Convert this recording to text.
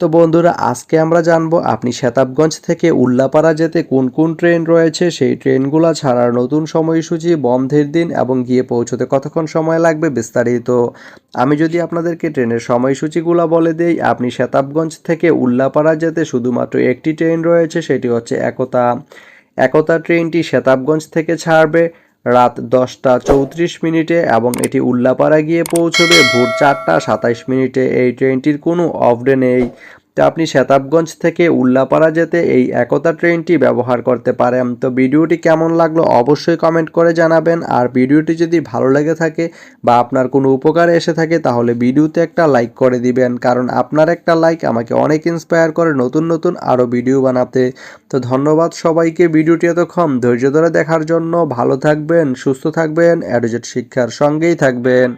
তো বন্ধুরা, আজকে আমরা জানব আপনি শতাবগঞ্জ থেকে উল্লাপাড়া যেতে কোন কোন ট্রেন রয়েছে? সেই ট্রেনগুলো ছাড়ার নতুন সময়সূচি, বন্ধের দিন এবং গিয়ে পৌঁছতে কতক্ষণ সময় লাগবে বিস্তারিত। আমি যদি আপনাদেরকে ট্রেনের সময়সূচিগুলো বলে দেই, আপনি শতাবগঞ্জ থেকে উল্লাপাড়া যেতে শুধুমাত্র একটি ট্রেন রয়েছে, সেটি হচ্ছে একতা। একতা ট্রেনটি শতাবগঞ্জ থেকে ছাড়বে। রাত দশটা চৌত্রিশ মিনিটে এবং এটি উল্লাপাড়া গিয়ে পৌঁছবে ভোর চারটা সাতাইশ মিনিটে। এই ট্রেনটির কোনো অফ ডে নেই। তো আপনি শেতাবগঞ্জ থেকে উল্লাপাড়া যেতে এই একতা ট্রেনটি ব্যবহার করতে পারেন। তো ভিডিওটি কেমন লাগল অবশ্যই কমেন্ট করে জানাবেন। আর ভিডিওটি যদি ভালো লেগে থাকে বা আপনার কোনো উপকারে এসে থাকে তাহলে ভিডিওতে একটা লাইক করে দিবেন। কারণ আপনার একটা লাইক আমাকে অনেক ইন্সপায়ার করে নতুন নতুন আরও ভিডিও বানাতে। তো ধন্যবাদ সবাইকে ভিডিওটি এতক্ষণ ধৈর্য ধরে দেখার জন্য। ভালো থাকবেন, সুস্থ থাকবেন অ্যাডোজেট শিক্ষার সঙ্গেই থাকবেন।